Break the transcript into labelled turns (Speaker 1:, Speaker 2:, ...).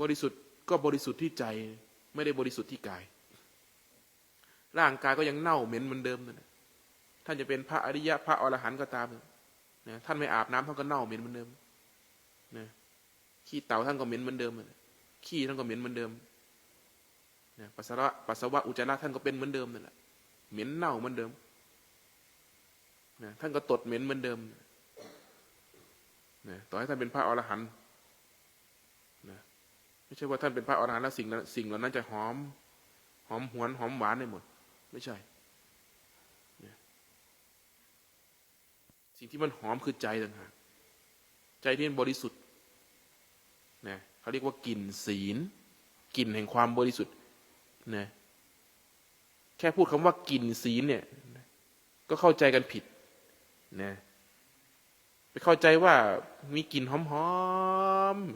Speaker 1: บริสุทธิ์ก็บริสุทธิ์ที่ใจ ไม่ได้บริสุทธิ์ที่กาย ร่างกายก็ยังเน่าเหม็นเหมือนเดิมนั่นแหละท่านจะเป็นพระอริยะพระอรหันต์ก็ตามนะท่านไม่อาบน้ำท่านก็เน่าเหม็นเหมือนเดิมนะขี้เต่าท่านก็เหม็นเหมือนเดิมขี้ท่านก็เหม็นเหมือนเดิมนะปัสสาวะปัสสาวะอุจจาระท่านก็เป็นเหมือนเดิมนั่นแหละเหม็นเน่าเหมือนเดิมนะท่านก็ตดเหม็นเหมือนเดิมนะต่อให้ท่านเป็นพระอรหันต์ ไม่ใช่ว่าท่านเป็นพระอรหันต์แล้วสิ่งนั้นสิ่งเหล่านั้นจะหอม หอมหวนหอมหวานได้หมด ไม่ใช่ สิ่งที่มันหอมคือใจต่างหากใจที่บริสุทธิ์นะเขาเรียกว่ากลิ่นศีลกลิ่นแห่งความบริสุทธิ์นะแค่พูดคำว่ากลิ่นศีลเนี่ย ก็เข้าใจกันผิดนะไปเข้าใจว่ามีกลิ่นหอม